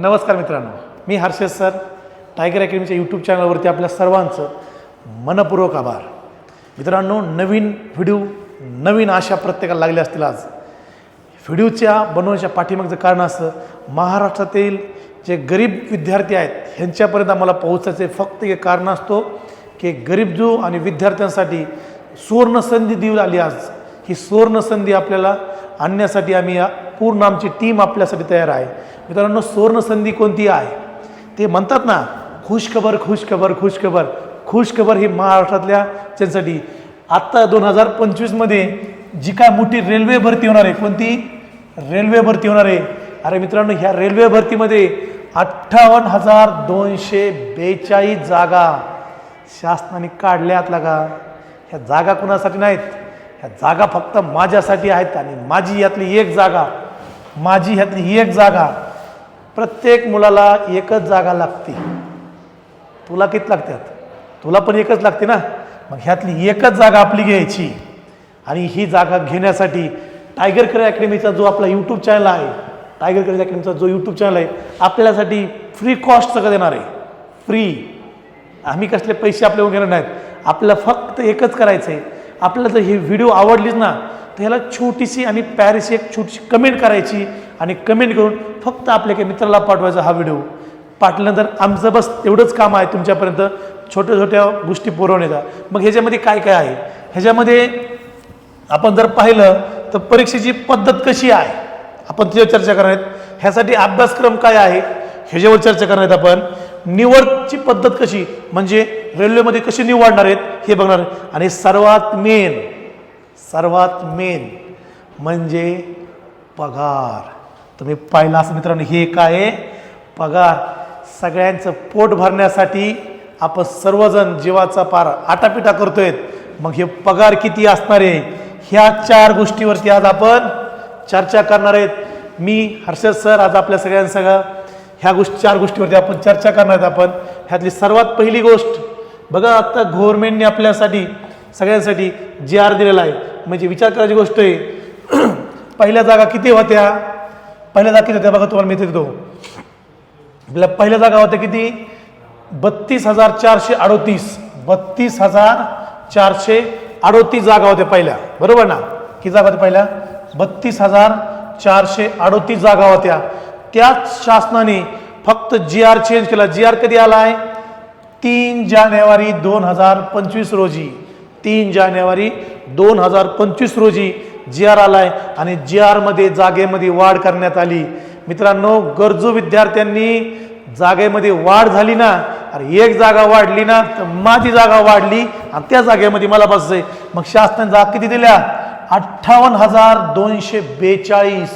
नमस्कार मित्रांनो मी हर्षद सर टायगर अकॅडमीच्या यूट्यूब चॅनलवरती आपल्या सर्वांचं मनपूर्वक आभार. मित्रांनो नवीन व्हिडिओ नवीन आशा प्रत्येकाला लागल्या असतील आज. व्हिडिओच्या बनवण्याच्या पाठीमागचं कारण असं महाराष्ट्रातील जे गरीब विद्यार्थी आहेत ह्यांच्यापर्यंत आम्हाला पोहोचायचे फक्त एक कारण असतो की गरीब जो आणि विद्यार्थ्यांसाठी सुवर्ण संधी देऊ आली आज. ही सुवर्णसंधी आपल्याला आणण्यासाठी आम्ही पूर्ण आमची टीम आपल्यासाठी तयार आहे. मित्रांनो सुवर्णसंधी कोणती आहे? ते म्हणतात ना खुशखबर खुशखबर खुशखबर. खुशखबर ही महाराष्ट्रातल्या त्यांसाठी आत्ता दोन हजार पंचवीसमध्ये जी काय मोठी रेल्वे भरती होणार आहे कोणती? रेल्वे भरती होणार आहे. अरे मित्रांनो ह्या रेल्वे भरतीमध्ये अठ्ठावन्न हजार दोनशे बेचाळीस जागा शासनाने काढल्यात लागा. ह्या जागा कुणासाठी नाहीत? ह्या जागा फक्त माझ्यासाठी आहेत आणि माझी यातली एक जागा माझी ह्यातली ही एक जागा प्रत्येक मुलाला एकच जागा लागते. तुला किती लागतात तुला पण एकच लागते ना? मग ह्यातली एकच जागा आपली घ्यायची. आणि ही जागा घेण्यासाठी टायगर करिअर अकॅडमीचा जो आपला यूट्यूब चॅनल आहे टायगर करिअर अकॅडमीचा जो यूट्यूब चॅनल आहे आपल्यासाठी फ्री कॉस्ट सगळं देणार आहे. फ्री आम्ही कसले पैसे आपल्याकडून घेणार नाहीत. आपल्याला फक्त एकच करायचं आहे आपल्याला जर ही व्हिडिओ आवडलीच ना तर ह्याला छोटीशी आणि पॅरिसी एक छोटीशी कमेंट करायची आणि कमेंट करून फक्त आपल्या काही मित्राला पाठवायचा हा व्हिडिओ पाठल्यानंतर आमचं बस एवढंच काम आहे तुमच्यापर्यंत छोट्या छोट्या गोष्टी पुरवण्याचा मग ह्याच्यामध्ये काय काय आहे? ह्याच्यामध्ये आपण जर पाहिलं तर परीक्षेची पद्धत कशी आहे? आपण त्याच्यावर चर्चा करणार आहेत. ह्यासाठी अभ्यासक्रम काय आहे? ह्याच्यावर चर्चा करणार आहेत आपण. निवडची पद्धत कशी? म्हणजे रेल्वेमध्ये कशी निवडणार आहेत हे बघणार. आणि सर्वात मेन सर्वात मेन म्हणजे पगार. तुम्ही पाहिला असं मित्रांनो हे काय आहे? पगार. सगळ्यांचं पोट भरण्यासाठी आपण सर्वजण जीवाचा पार आटापिटा करतोय. मग हे पगार किती असणार आहे? ह्या चार गोष्टीवरती आज आपण चर्चा करणार आहेत. मी हर्षद सर आज आपल्या सगळ्यांसगळं ह्या गोष्टी चार गोष्टीवरती आपण चर्चा करणार आहेत आपण. ह्यातली सर्वात पहिली गोष्ट बघा आता गव्हर्नमेंटने आपल्यासाठी सगळ्यांसाठी जी आर दिलेला आहे. म्हणजे विचार करायची गोष्ट आहे पहिल्या जागा किती होत्या? पहिल्या जागा किती होत्या? बघा तुम्हाला मी देतो. आपल्या पहिल्या जागा होत्या किती? बत्तीस हजार चारशे अडोतीस. बत्तीस हजार चारशे अडोतीस जागा होत्या पहिल्या. बरोबर ना? किती जागा होत्या पहिल्या? बत्तीस हजार चारशे अडोतीस जागा होत्या. त्याच शासनाने फक्त जी आर चेंज केला. जी आर कधी आला आहे? तीन जानेवारी दोन हजार पंचवीस रोजी. तीन जानेवारी दोन हजार पंचवीस रोजी जी आर आला आहे आणि जी आरमध्ये जागेमध्ये वाढ करण्यात आली. मित्रांनो गरजू विद्यार्थ्यांनी जागेमध्ये वाढ झाली ना अरे एक जागा वाढली ना तर माझी जागा वाढली आणि त्या जागेमध्ये मला बसते मग शासनाने जागा किती दिल्या? अठ्ठावन्न हजार दोनशे बेचाळीस.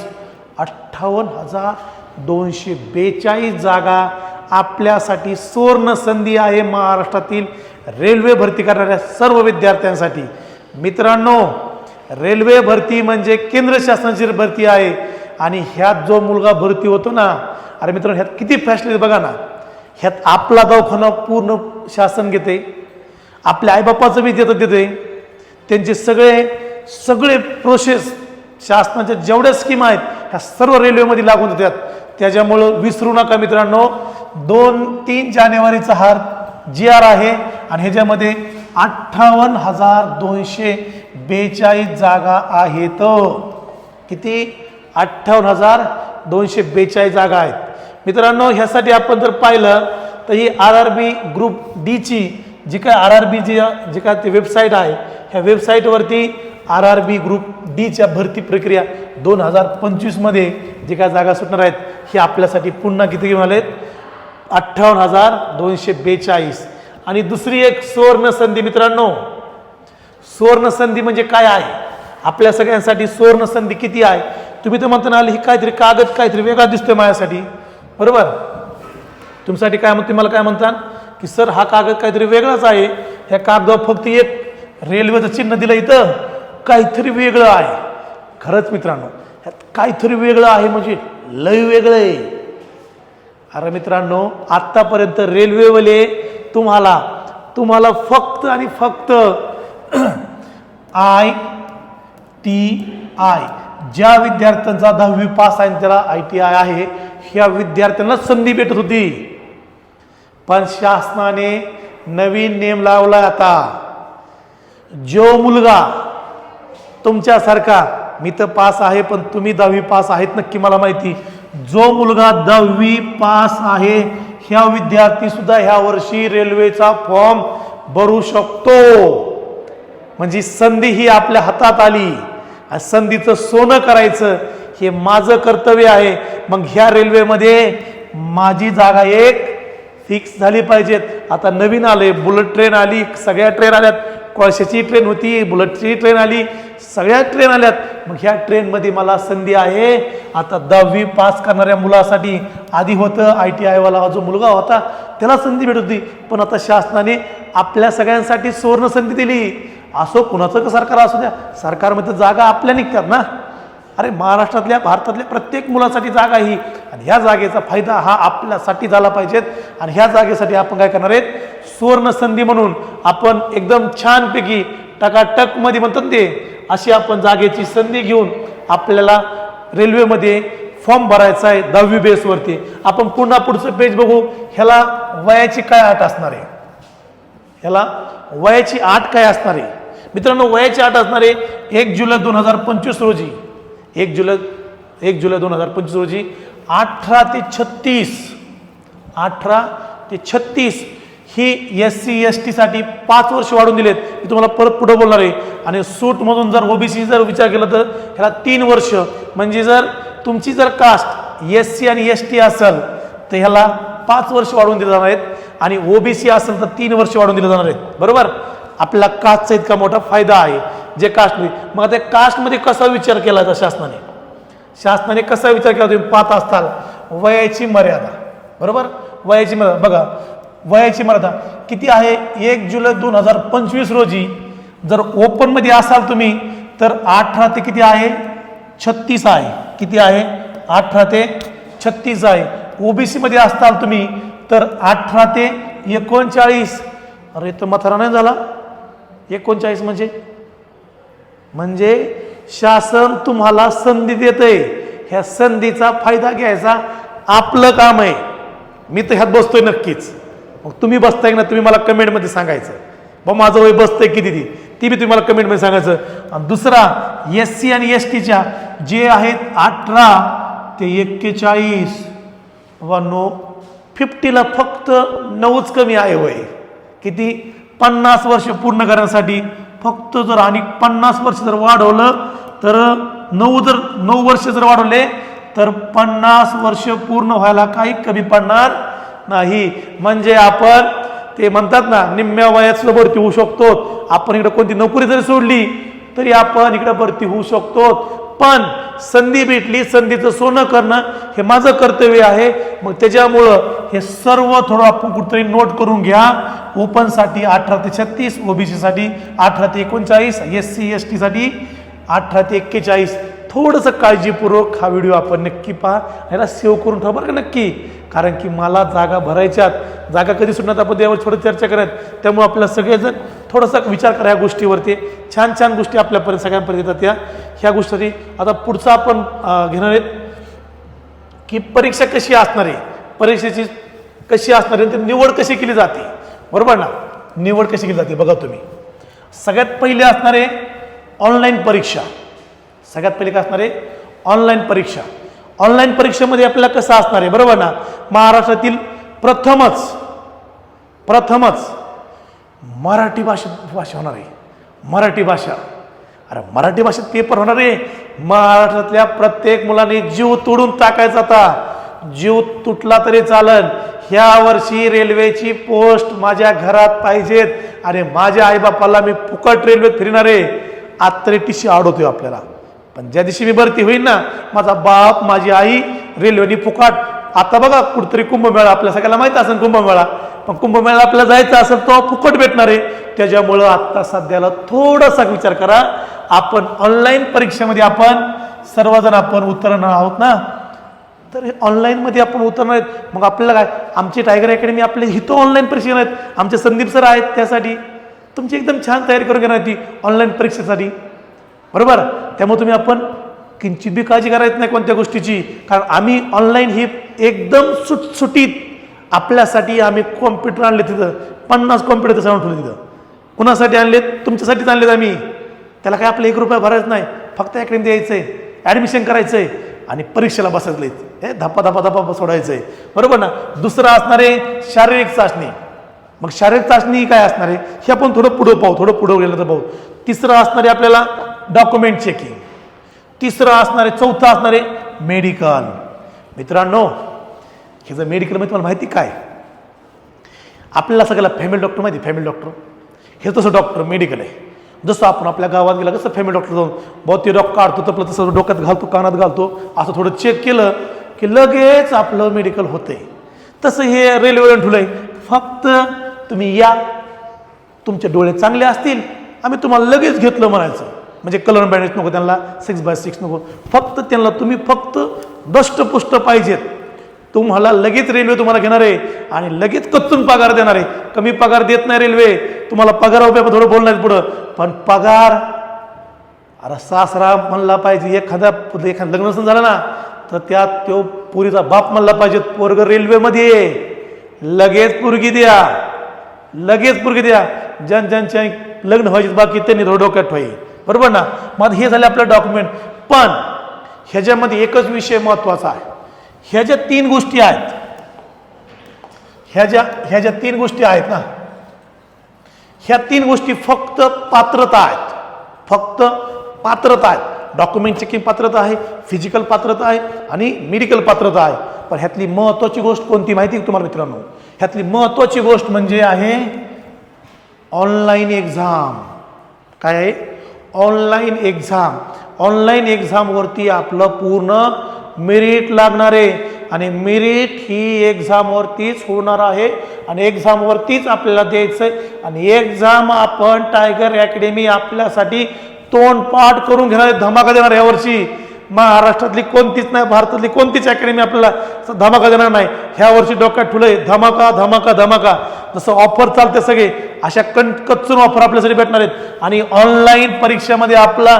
अठ्ठावन्न हजार दोनशे बेचाळीस जागा आपल्यासाठी सुवर्ण संधी आहे महाराष्ट्रातील रेल्वे भरती करणाऱ्या सर्व विद्यार्थ्यांसाठी. मित्रांनो रेल्वे भरती म्हणजे केंद्र शासनाची भरती आहे आणि ह्यात जो मुलगा भरती होतो ना अरे मित्रांनो ह्यात किती फॅसिलिटी बघा ना. ह्यात आपला दवाखाना पूर्ण शासन घेते आपल्या आईबापाचं बी देतं देते त्यांचे सगळे सगळे प्रोसेस शासनाच्या जेवढ्या स्कीम आहेत ह्या सर्व रेल्वेमध्ये लागून देतात. त्याच्यामुळं विसरू नका मित्रांनो. दोन तीन जानेवारीचा हार जी आर आहे आणि ह्याच्यामध्ये अठ्ठावन्न हजार दोनशे बेचाळीस जागा आहेत. किती? अठ्ठावन्न हजार दोनशे बेचाळीस जागा आहेत. मित्रांनो ह्यासाठी आपण जर पाहिलं तर ही आर आर बी ग्रुप डीची जी काय आर आर बीची जी काय ती वेबसाईट आहे ह्या वेबसाईटवरती आर आर बी ग्रुप डीच्या भरती प्रक्रिया दोन हजार पंचवीसमध्ये जे काय जागा सुटणार आहेत ही आपल्यासाठी पुन्हा किती घेऊन आलेत अठ्ठावन्न हजार दोनशे बेचाळीस. आणि दुसरी एक सुवर्ण संधी मित्रांनो. सुवर्ण संधी म्हणजे काय आहे? आपल्या सगळ्यांसाठी सुवर्ण संधी किती आहे? तुम्ही तर म्हणता आले ही काहीतरी कागद काहीतरी वेगळा दिसतोय माझ्यासाठी. बरोबर? तुमच्यासाठी काय म्हणते मला काय म्हणतात? की सर हा कागद काहीतरी वेगळाच आहे. ह्या कागदावर फक्त एक रेल्वेचं चिन्ह दिलं इथं. काहीतरी वेगळं आहे. खरंच मित्रांनो ह्यात काहीतरी वेगळं आहे म्हणजे लय वेगळं आहे. अरे मित्रांनो आत्तापर्यंत रेल्वेवाले तुम्हाला तुम्हाला फक्त आणि फक्त आय टी आय ज्या विद्यार्थ्यांचा दहावी पास आहे त्याला आय टी आय आहे ह्या विद्यार्थ्यांना संधी भेटत होती. पण शासनाने नवीन नेम लावला आता. जो मुलगा तुमच्यासारखा मी तर पास आहे पण तुम्ही दहावी पास आहेत नक्की मला माहिती. जो मुलगा दहावी पास आहे ह्या विद्यार्थी सुद्धा ह्या वर्षी रेल्वेचा फॉर्म भरू शकतो. म्हणजे संधी ही आपल्या हातात आली. संधीचं सोनं करायचं हे माझं कर्तव्य आहे. मग ह्या रेल्वेमध्ये माझी जागा एक फिक्स झाली पाहिजेत. आता नवीन आले बुलेट ट्रेन आली सगळ्या ट्रेन आल्यात. कोळशाची ट्रेन होती बुलेटची ट्रेन आली सगळ्या ट्रेन आल्यात. मग ह्या ट्रेनमध्ये मला संधी आहे. आता दहावी पास करणाऱ्या मुलासाठी आधी होतं आय टी आयवाला जो मुलगा होता त्याला संधी भेटत होती. पण आता शासनाने आपल्या सगळ्यांसाठी सुवर्ण संधी दिली. असो कुणाचं का सरकार असू द्या सरकारमध्ये जागा आपल्या निघतात ना. अरे महाराष्ट्रातल्या भारतातल्या प्रत्येक मुलासाठी जागा ही. आणि ह्या जागेचा फायदा हा आपल्यासाठी झाला पाहिजेत. आणि ह्या जागेसाठी आपण काय करणार आहेत? सुवर्ण संधी म्हणून आपण एकदम छानपैकी टकाटकमध्ये म्हणतात ते अशी आपण जागेची संधी घेऊन आपल्याला रेल्वेमध्ये फॉर्म भरायचा आहे दहावी बेसवरती. आपण पुन्हा पुढचं पेज बघू. ह्याला वयाची काय आठ असणार आहे? ह्याला वयाची आठ काय असणार आहे? मित्रांनो वयाची आठ असणार आहे एक जुलै दोन हजार पंचवीस रोजी. एक जुलै एक जुलै दोन हजार पंचवीस रोजी अठरा ते छत्तीस. अठरा ते छत्तीस ही एस सी एस टीसाठी पाच वर्ष वाढून दिलेत. मी तुम्हाला परत पुढं बोलणार आहे. आणि सूटमधून जर ओबीसी जर विचार केला तर ह्याला तीन वर्ष. म्हणजे जर तुमची जर कास्ट एस सी आणि एस टी असेल तर ह्याला पाच वर्ष वाढवून दिले जाणार आहेत. आणि ओबीसी असेल तर तीन वर्ष वाढवून दिले जाणार आहेत. बरोबर? आपल्याला कास्टचा इतका मोठा फायदा आहे. जे कास्ट मग त्या कास्टमध्ये कसा विचार केला जातो शासनाने? शासनाने कसा विचार केला? तुम्ही पाहत असताल. वयाची मर्यादा. बरोबर? वयाची मर्यादा. बघा वयाची मर्यादा किती आहे? एक जुलै दोन हजार पंचवीस रोजी जर ओपनमध्ये असाल तुम्ही तर अठरा ते किती आहे? छत्तीस आहे. किती आहे? अठरा ते छत्तीस आहे. ओ बी सीमध्ये असताल तुम्ही तर अठरा ते एकोणचाळीस. अरे तो मथारा नाही झाला? एकोणचाळीस म्हणजे? म्हणजे शासन तुम्हाला संधी देतंय. ह्या संधीचा फायदा घ्यायचा. आपलं काम आहे. मी तर ह्यात बसतोय नक्कीच. मग तुम्ही बसताय ना तुम्ही मला कमेंटमध्ये सांगायचं. बा माझं वय बसतंय किती ती? ती बी तुम्ही मला कमेंटमध्ये सांगायचं. आणि दुसरा एस सी आणि एस टीच्या जे आहेत अठरा ते एक्केचाळीस वा नो फिफ्टीला फक्त नऊच कमी आहे वय. किती? पन्नास वर्ष पूर्ण करण्यासाठी फक्त जर आणि पन्नास वर्ष जर वाढवलं तर नऊ जर नऊ वर्ष जर वाढवले तर पन्नास वर्ष पूर्ण व्हायला काही कमी पडणार नाही. म्हणजे आपण ते म्हणतात ना निम्म्या वयात सुद्धा भरती होऊ शकतो. आपण इकडे कोणती नोकरी जरी सोडली तरी आपण इकडे भरती होऊ शकतो. पण संधी भेटली संधीचं सोनं करणं हे माझं कर्तव्य आहे. मग त्याच्यामुळं हे सर्व थोडं आपण कुठेतरी नोट करून घ्या. ओपनसाठी अठरा ते छत्तीस ओबीसीसाठी अठरा ते एकोणचाळीस एस सी एस टीसाठी अठरा ते एक्केचाळीस. थोडंसं काळजीपूर्वक हा व्हिडिओ आपण नक्की पहा ह्याला सेव्ह करून ठेवा बरं का नक्की. कारण की मला जागा भरायच्यात जागा कधी सुटण्यात आपण त्यावर थोडं चर्चा करत त्यामुळे आपल्याला सगळेजण थोडासा विचार करा ह्या गोष्टीवरती. छान छान गोष्टी आपल्यापर्यंत सगळ्यांपर्यंत येतात त्या. ह्या गोष्टी आता पुढचं आपण घेणार आहेत की परीक्षा कशी असणार आहे? परीक्षेची कशी असणार आहे? आणि ती निवड कशी केली जाते? बरोबर ना? निवड कशी केली जाते? बघा तुम्ही. सगळ्यात पहिले असणार आहे ऑनलाईन परीक्षा. सगळ्यात पहिले काय असणार आहे? ऑनलाईन परीक्षा. ऑनलाईन परीक्षेमध्ये आपल्याला कसं असणार आहे? बरोबर ना? महाराष्ट्रातील प्रथमच प्रथमच मराठी भाषेत भाषा होणार आहे. मराठी भाषा. अरे मराठी भाषेत पेपर होणार आहे. महाराष्ट्रातल्या प्रत्येक मुलाने जीव तोडून टाकायचा आता. जीव तुटला तरी चालन. ह्या वर्षी रेल्वेची पोस्ट माझ्या घरात पाहिजेत. अरे माझ्या आईबापाला मी फुकट रेल्वेत फिरणार आहे. आत तरी टिशी आवडतोय आपल्याला. पण ज्या दिवशी मी भरती होईल ना माझा बाप माझी आई रेल्वेनी फुकाट. आता बघा कुठतरी कुंभमेळा आपल्या सगळ्याला माहीत असेल कुंभमेळा. पण कुंभमेळा आपल्याला जायचं असेल तो फुकट भेटणार आहे. त्याच्यामुळं आत्ता सध्याला थोडासा विचार करा. आपण ऑनलाईन परीक्षेमध्ये आपण सर्वजण आपण उतरणार आहोत ना? तर ऑनलाईनमध्ये आपण उतरणार आहेत. मग आपल्याला काय? आमची टायगर अकॅडमी आपले हिथं ऑनलाईन परीक्षा आहेत. आमचे संदीप सर आहेत त्यासाठी. तुमची एकदम छान तयारी करून घेणार ती ऑनलाईन परीक्षेसाठी. बरोबर? त्यामुळे तुम्ही आपण किंचित बी काळजी करायची नाही कोणत्या गोष्टीची. कारण आम्ही ऑनलाईन ही एकदम सुटसुटीत आपल्यासाठी आम्ही कॉम्प्युटर आणले तिथं. पन्नास कॉम्प्युटर तसं आणून ठेवले तिथं. कुणासाठी आणलेत? तुमच्यासाठीच आणलेत आम्ही. त्याला काय आपलं एक रुपया भरायचं नाही. फक्त अकॅडमी द्यायचं आहे ॲडमिशन करायचं आहे आणि परीक्षेला बसायचं हे धप्पा धप्पा धप्पा सोडायचं आहे बरोबर ना? दुसरं असणारे शारीरिक चाचणी. मग शारीरिक चाचणी काय असणार आहे? हे आपण थोडं पुढं पाहू. थोडं पुढं गेलं तर पाहू. तिसरं असणारे आपल्याला डॉक्युमेंट चेकिंग तिसरं असणारे चौथं असणारे मेडिकल मित्रांनो हे जर मेडिकलमध्ये तुम्हाला माहिती काय? आपल्याला सगळ्याला फॅमिली डॉक्टर माहिती फॅमिली डॉक्टर हे तसं डॉक्टर मेडिकल आहे. जसं आपण आपल्या गावात गेला कसं फॅमिली डॉक्टर जाऊन बहुत ते डॉक्टर काढतो तपलं तसं डोक्यात घालतो कानात घालतो. असं थोडं चेक केलं की लगेच आपलं मेडिकल होतंय. तसं हे रेल्वेवरून ठुलं आहे फक्त तुम्ही या. तुमचे डोळे चांगले असतील. आम्ही तुम्हाला लगेच घेतलं म्हणायचं. म्हणजे कलर बँडेज नको त्यांना सिक्स बाय सिक्स नको. फक्त त्यांना तुम्ही फक्त दष्टपुष्ट पाहिजेत. तुम्हाला लगेच रेल्वे तुम्हाला घेणार आहे आणि लगेच कच्चून पगार देणार आहे. कमी पगार देत नाही रेल्वे तुम्हाला पगार उभ्या थोडं बोलणार पुढं. पण पगार अरे सासरा म्हणला पाहिजे एखादा एखादं लग्न नसेल झालं ना तर त्यात तो पुरीचा बाप म्हणला पाहिजे पोरग रेल्वेमध्ये लगेच पुरगी द्या. लगेच पुरगी द्या. ज्यांच्या लग्न व्हायचे बाकी त्यांनी थोडं डोक्यात ठेवाई बरोबर ना? मग हे झाले आपलं डॉक्युमेंट पण ह्याच्यामध्ये एकच विषय महत्त्वाचा आहे. ह्या ज्या तीन गोष्टी आहेत. ह्या ज्या ह्या ज्या तीन गोष्टी आहेत ना? ह्या तीन गोष्टी फक्त पात्रता आहेत. फक्त पात्रता आहेत. डॉक्युमेंट चेकिंग पात्रता आहे फिजिकल पात्रता आहे आणि मेडिकल पात्रता आहे. पण ह्यातली महत्त्वाची गोष्ट कोणती माहिती तुम्हाला मित्रांनो? ह्यातली महत्त्वाची गोष्ट म्हणजे आहे ऑनलाईन एक्झाम काय आहे? ऑनलाईन एक्झाम ऑनलाईन एक्झामवरती आपलं पूर्ण मेरिट लागणार आहे. आणि मेरिट ही एक्झामवरतीच होणार आहे. आणि एक्झामवरतीच आपल्याला द्यायचं आहे आणि एक्झाम आपण टायगर अकॅडमी आपल्यासाठी तोंडपाठ करून घेणार आहे. धमाका देणार यावर्षी. महाराष्ट्रातली कोणतीच नाही भारतातली कोणतीच अकॅडमी आपल्याला धमाका देणार नाही. ह्या वर्षी डोक्यात ठुलंय धमाका धमाका धमाका. जसं ऑफर चालते सगळे अशा कण कच्चून ऑफर आपल्यासाठी भेटणार आहेत. आणि ऑनलाईन परीक्षेमध्ये आपला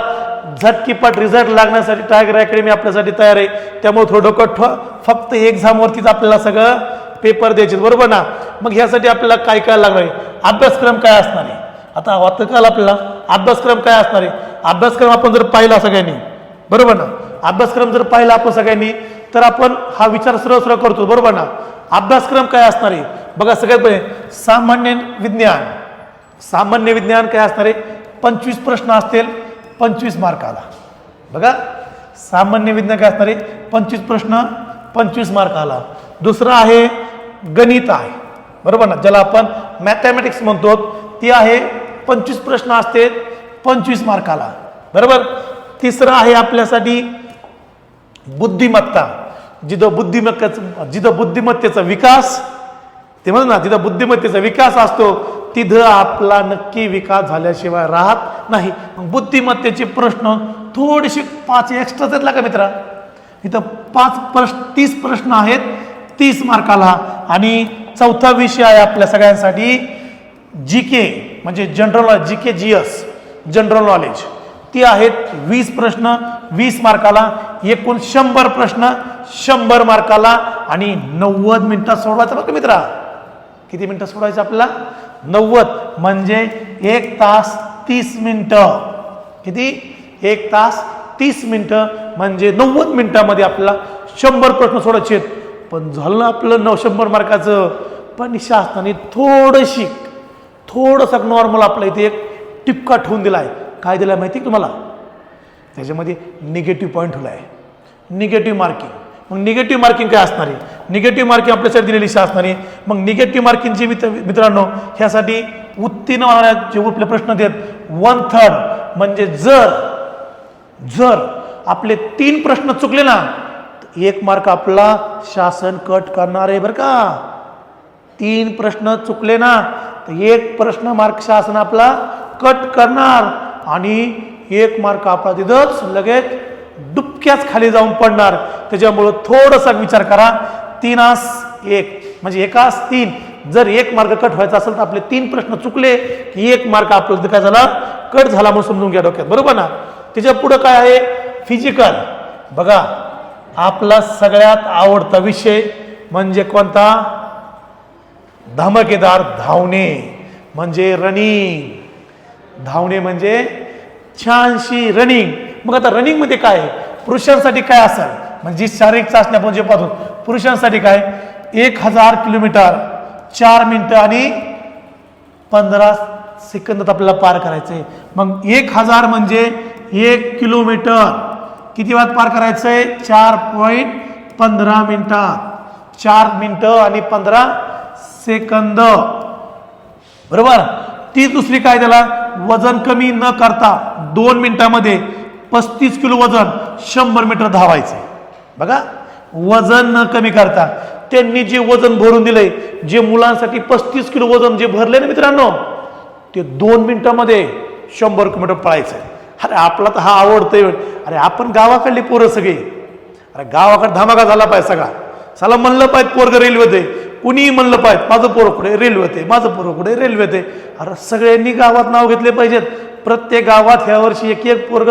झटकीपट रिझल्ट लागण्यासाठी टायगर अकॅडमी आपल्यासाठी तयार आहे. त्यामुळे थोडं डोकं ठेवा फक्त एक्झामवरतीच आपल्याला सगळं पेपर द्यायचे आहेत, बरोबर ना? मग ह्यासाठी आपल्याला काय काय लागणार आहे? अभ्यासक्रम काय असणार आहे? आता वाटतं काल आपल्याला? अभ्यासक्रम काय असणार आहे? अभ्यासक्रम आपण जर पाहिला सगळ्यांनी बरोबर ना? अभ्यासक्रम जर पाहिला आपण सगळ्यांनी तर आपण हा विचार सरळ सरळ करतो बरोबर ना? अभ्यासक्रम काय असणार? आहे बघा सगळ्यात पहिले सामान्य विज्ञान. सामान्य विज्ञान काय असणार? आहे पंचवीस प्रश्न असतील पंचवीस मार्काला बघा सामान्य विज्ञान काय असणार? आहे पंचवीस प्रश्न पंचवीस मार्काला दुसरं आहे गणित आहे. बरोबर ना? ज्याला आपण मॅथमॅटिक्स म्हणतो ती आहे पंचवीस प्रश्न असते पंचवीस मार्काला बरोबर? तिसरं आहे आपल्यासाठी बुद्धिमत्ता. जिथं बुद्धिमत्तेचं जिथं बुद्धिमत्तेचा विकास ते म्हणत ना जिथं बुद्धिमत्तेचा विकास असतो तिथं आपला नक्की विकास झाल्याशिवाय राहत नाही. मग बुद्धिमत्तेचे प्रश्न थोडेसे पाच एक्स्ट्रा देतला का मित्रा. इथं पाच प्रश्न तीस प्रश्न आहेत तीस मार्काला. आणि चौथा विषय आहे आपल्या सगळ्यांसाठी जी के म्हणजे general G K G S general knowledge ती आहेत वीस प्रश्न वीस मार्काला एकूण शंभर प्रश्न शंभर मार्काला आणि नव्वद मिनिटात सोडवायचं बघा मित्रा किती मिनिटं सोडवायचं आपल्याला? नव्वद म्हणजे एक तास तीस मिनटं. किती? एक तास तीस मिनटं म्हणजे नव्वद मिनिटामध्ये आपल्याला शंभर प्रश्न सोडायचे आहेत. पण झालं आपलं नऊ शंभर मार्काचं. पण शासनाने थोडंशी थोडंसं नॉर्मल आपल्या इथे एक टिपका ठेवून दिला आहे काय दिला माहिती आहे तुम्हाला? त्याच्यामध्ये निगेटिव्ह पॉईंट ठेवला आहे निगेटिव्ह मार्किंग मग निगेटिव्ह मार्किंग काय असणार आहे? निगेटिव्ह मार्किंग आपल्यासाठी दिलेली असणार आहे मग निगेटिव्ह मार्किंगचे मित्र मित्रांनो ह्यासाठी उत्तीर्ण होणाऱ्या जे आपले प्रश्न देत वन थर्ड म्हणजे जर जर आपले तीन प्रश्न चुकले ना एक मार्क आपला शासन कट करणार आहे बरं का. तीन प्रश्न चुकले ना तर एक प्रश्न मार्क शासन आपला कट करणार. आणि एक मार्क आपला तिथंच लगेच डुबक्याच खाली जाऊन पडणार. त्याच्यामुळं थोडासा विचार करा. तीनास एक. म्हणजे एकास तीन. जर एक मार्ग कट व्हायचा असेल तर आपले तीन प्रश्न चुकले की एक मार्ग आपला काय झाला? कट झाला म्हणून समजून घ्या डोक्यात. बरोबर ना? त्याच्या पुढं काय आहे? फिजिकल बघा आपला सगळ्यात आवडता विषय म्हणजे कोणता? धमकेदार धावणे. म्हणजे रनिंग धावणे म्हणजे छानशी रनिंग मग आता रनिंगमध्ये काय आहे? पुरुषांसाठी काय असेल? म्हणजे शारीरिक चाचणी आपण जे पाहतो पुरुषांसाठी काय? एक हजार किलोमीटर चार मिनिटं आणि पंधरा सेकंदात आपल्याला पार करायचं आहे मग एक हजार म्हणजे एक किलोमीटर. किती वेळात पार करायचं आहे चार पॉईंट पंधरा मिनिटात. चार मिनिटं आणि पंधरा सेकंद. बरोबर? ती दुसरी काय त्याला? वजन कमी न करता दोन मिनिटामध्ये पस्तीस किलो वजन शंभर मीटर धावायचं. बघा वजन न कमी करता त्यांनी जे वजन भरून दिलंय जे मुलांसाठी पस्तीस किलो वजन जे भरले ना मित्रांनो ते दोन मिनिटामध्ये शंभर किलोमीटर पळायचं. अरे आपला तर हा आवडतोय. अरे आपण गावाकडली पोरं सगळे. अरे गावाकडे धमाका झाला पाहिजे सगळा. साला म्हणलं पाहिजे पोरग रेल्वेत कुणीही म्हणलं पाहिजे माझं पोरं कुठे? रेल्वेत आहे. माझं पोरं कुठे? रेल्वेत आहे. अरे सगळ्यांनी गावात नाव घेतले पाहिजेत. प्रत्येक गावात ह्या वर्षी एक एक पोरग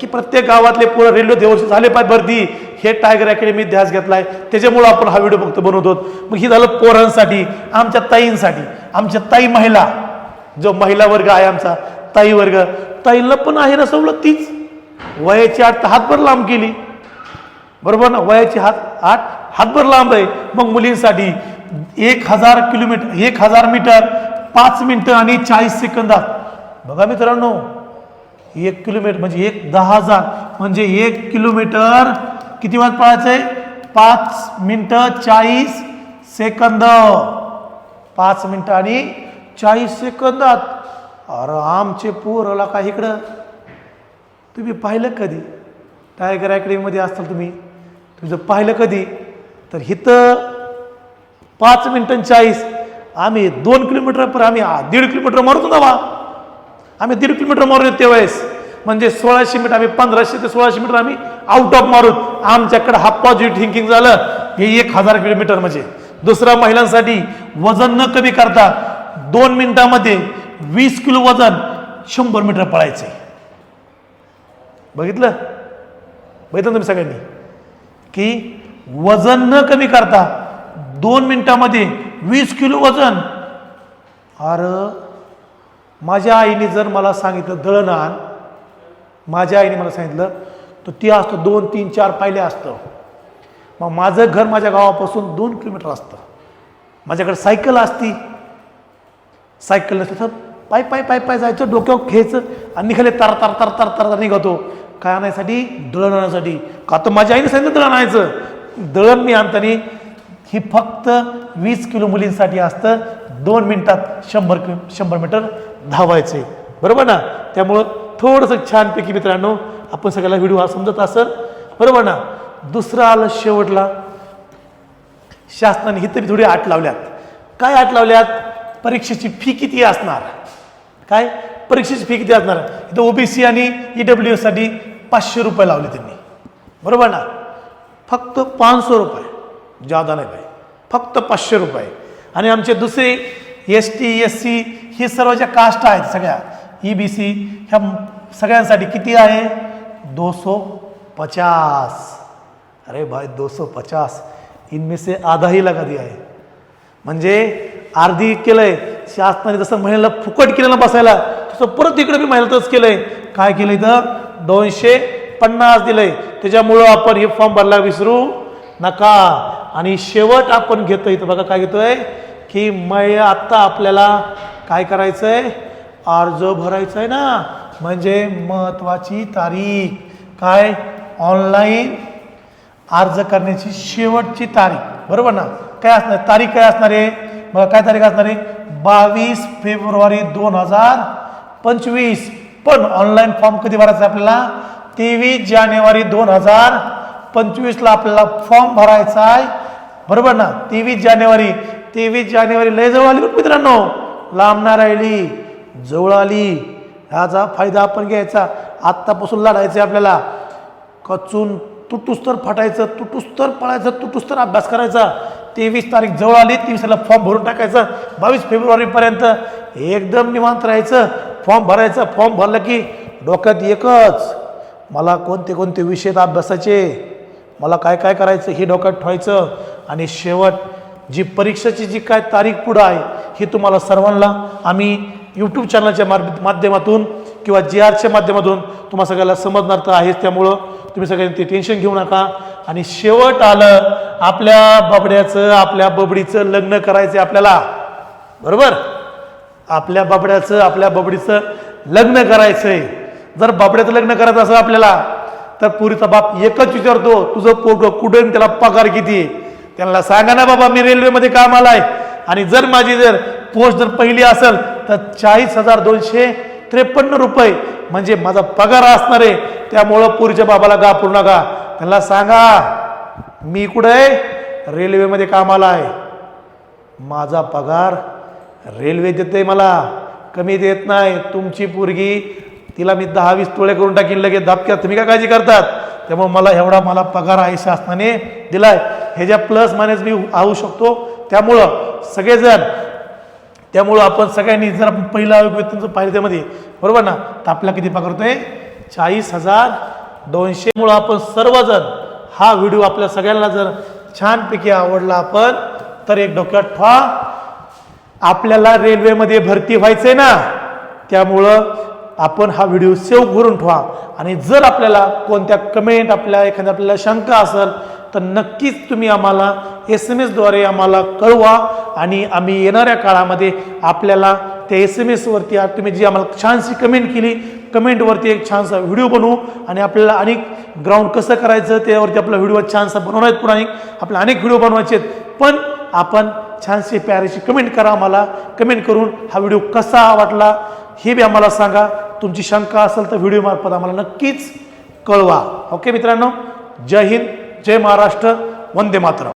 की प्रत्येक गावातले पोरं रेल्वेत ह्या वर्षी झाले पाहिजे भरती. हे टायगर अकॅडमी ध्यास घेतलाय. त्याच्यामुळं आपण हा व्हिडिओ फक्त बनवतो मग ही झालं पोरांसाठी आमच्या ताईंसाठी. आमच्या ताई महिला. जो महिला वर्ग आहे आमचा ताई वर्ग. ताईला पण आहे ना सवलत तीच. वयाची आठ हातभर लांब केली. बरोबर ना? वयाची हात आठ हातभर लांब आहे. मग मुलींसाठी एक हजार किलोमीटर एक हजार मीटर पाच मिनटं आणि चाळीस सेकंदात बघा मित्रांनो एक किलोमीटर म्हणजे एक दहा हजार म्हणजे एक किलोमीटर किती वेळात पळायचं आहे पाच मिनटं चाळीस सेकंद. पाच मिनटं आणि चाळीस सेकंदात अरे आमचे पोरला का इकडं? तुम्ही पाहिलं कधी? टायगर अकॅडमीमध्ये असताल तुम्ही. तुम्ही जर पाहिलं कधी? तर इथं पाच मिनटं चाळीस. आम्ही दोन किलोमीटर पर आम्ही दीड किलोमीटर मारतो ना बा आम्ही दीड किलोमीटर मारून येतो त्यावेळेस. म्हणजे सोळाशे मीटर आम्ही पंधराशे ते सोळाशे मीटर आम्ही आउट ऑफ मारून आमच्याकडे हा पॉझिटिव्ह थिंकिंग झालं. हे एक हजार किलोमीटर म्हणजे. दुसरा महिलांसाठी वजन न कमी करता दोन मिनिटामध्ये वीस किलो वजन शंभर मीटर पळायचे. बघितलं? बघितलं तुम्ही सगळ्यांनी? की वजन न कमी करता दोन मिनिटामध्ये वीस किलो वजन. अरे माझ्या आईने जर मला सांगितलं दळण आण माझ्या आईने मला सांगितलं तर ती असतं दोन तीन चार पायले असतं. मग माझं घर माझ्या गावापासून दोन किलोमीटर असतं. माझ्याकडे सायकल असती. सायकल नसतं तर पाय पाय पाय पाय जायचं डोक्यावर घ्यायचं आणि निघाले तर तर तर तर तर निघतो. काय आणायसाठी? दळण आणण्यासाठी का तर माझ्या आईने सांगितलं दळण आणायचं. दळण मी आणताना ही फक्त वीस किलो मुलींसाठी असतं. दोन मिनिटात शंभर कि शंभर मीटर धावायचे. बरोबर ना? त्यामुळं थोडंसं छानपैकी मित्रांनो आपण सगळ्याला व्हिडिओ हा समजत असेल. बरोबर ना? दुसरं आलं शेवटला. शासनाने इथं थोडी आट लावल्यात. काय आट लावल्यात? परीक्षेची फी किती असणार? काय? परीक्षेची फी किती असणार? इथं ओबीसी आणि ई डब्ल्यू एससाठी पाचशे रुपये लावले त्यांनी. बरोबर ना? फक्त पाचशे रुपये. जादा नाही पाहिजे फक्त पाचशे रुपये. आणि आमचे दुसरे एस टी एस सी हे सर्व ज्या कास्ट आहेत सगळ्या ई बी सी ह्या सगळ्यांसाठी किती आहे? दो सौ पचास. अरे भाई दो सौ पचास. इनमें से आधा ही लगा दिया आहे. म्हणजे अर्धी केलंय. शासनाने जसं महिलेला फुकट केलं ना बसायला तसं परत इकडे मी महिलातच केलंय. काय केलं इथं? दोनशे पन्नास दिलंय. त्याच्यामुळं आपण हे फॉर्म भरला विसरू नका. आणि शेवट आपण घेतो इथं बघा काय घेतोय की मय आत्ता आपल्याला काय करायचंय? अर्ज भरायचा आहे ना? म्हणजे महत्वाची तारीख. काय? ऑनलाईन अर्ज करण्याची शेवटची तारीख. बरोबर ना? काय असणार? तारीख काय असणार आहे? बघा काय तारीख असणार आहे? बावीस फेब्रुवारी दोन हजार पंचवीस. पण ऑनलाईन फॉर्म कधी भरायचा आहे आपल्याला? तेवीस जानेवारी दोन हजार पंचवीसला आपल्याला फॉर्म भरायचा आहे बरोबर ना? तेवीस जानेवारी तेवीस जानेवारी लय जवळ आली बरं मित्रांनो. लांब राहिली जवळ आली. ह्याचा फायदा आपण घ्यायचा. आत्तापासून लढायचं आहे आपल्याला. कचून तुटूस तर फाटायचं तुटूस तर पळायचं तुटूस तर अभ्यास करायचा. तेवीस तारीख जवळ आली तेवीसला फॉर्म भरून टाकायचा. बावीस फेब्रुवारीपर्यंत एकदम निवांत राहायचं. फॉर्म भरायचं. फॉर्म भरलं की डोक्यात एकच मला कोणते कोणते विषय अभ्यासाचे? मला काय काय करायचं हे डोक्यात ठेवायचं. आणि शेवट जी परीक्षेची जी काय तारीख पुढं आहे ही तुम्हाला सर्वांना आम्ही यूट्यूब चॅनलच्या मार्ग माध्यमातून किंवा जी आरच्या माध्यमातून तुम्हाला सगळ्याला समजणार तर आहेच. त्यामुळं तुम्ही सगळ्यांनी ते टेन्शन घेऊ नका. आणि शेवट आलं आपल्या बाबड्याचं आपल्या बबडीचं लग्न करायचं आपल्याला. बरोबर? आपल्या बाबड्याचं आपल्या बबडीचं लग्न करायचंय. जर बाबड्याचं लग्न करायचं असं आपल्याला तर पुरीचा बाप एकच विचारतो तुझं पोरग कुठे त्याला पगार किती त्यांना सांगा ना बाबा मी रेल्वेमध्ये कामाला आहे. आणि जर माझी जर पोस्ट जर पहिली असेल तर चाळीस हजार दोनशे त्रेपन्न रुपये म्हणजे माझा पगार असणार आहे. त्यामुळं पुरीच्या बाबाला गा पूर्ण नका. त्यांना सांगा मी कुठं आहे? रेल्वेमध्ये कामाला आहे. माझा पगार रेल्वे देते मला. कमी देत नाही. तुमची पोरगी तिला मी दहा वीस तोळे करून टाकीन लगेच दाबक्यात तुम्ही काय काळजी करतात? त्यामुळे मला एवढा मला पगार आहे शासनाने दिलाय. ह्याच्या प्लस मायनस मी आहू शकतो त्यामुळं सगळेजण त्यामुळं आपण सगळ्यांनी जर आपण पहिला वेतनचं पाहिलं त्यामध्ये बरोबर ना? तर आपला किती पगार होतोय? चाळीस हजार दोनशे. मुळं आपण सर्वजण हा व्हिडिओ आपल्या सगळ्यांना जर छानपैकी आवडला आपण तर एक डोक्यात ठेवा. आपल्याला रेल्वेमध्ये भरती व्हायचंय ना? त्यामुळं आपण हा व्हिडिओ सेव्ह करून ठेवा. आणि जर आपल्याला कोणत्या कमेंट आपल्या एखाद्या आपल्याला शंका असेल तर नक्कीच तुम्ही आम्हाला एस एम एसद्वारे आम्हाला कळवा. आणि आम्ही येणाऱ्या काळामध्ये आपल्याला त्या एस एम एसवरती तुम्ही जी आम्हाला छानशी कमेंट केली कमेंटवरती एक छानसा व्हिडिओ बनवू. आणि आपल्याला अनेक ग्राउंड कसं करायचं त्यावरती आपला व्हिडिओ छानसा बनवणार आहेत पुन्हा आपला अनेक व्हिडिओ बनवायचे आहेत. पण आपण छानशी प्यारीशी कमेंट करा आम्हाला. कमेंट करून हा व्हिडिओ कसा वाटला हे बी आम्हाला सांगा. तुमची शंका असेल तर व्हिडिओमार्फत आम्हाला नक्कीच कळवा. ओके मित्रांनो? जय हिंद जय महाराष्ट्र वंदे मातरम.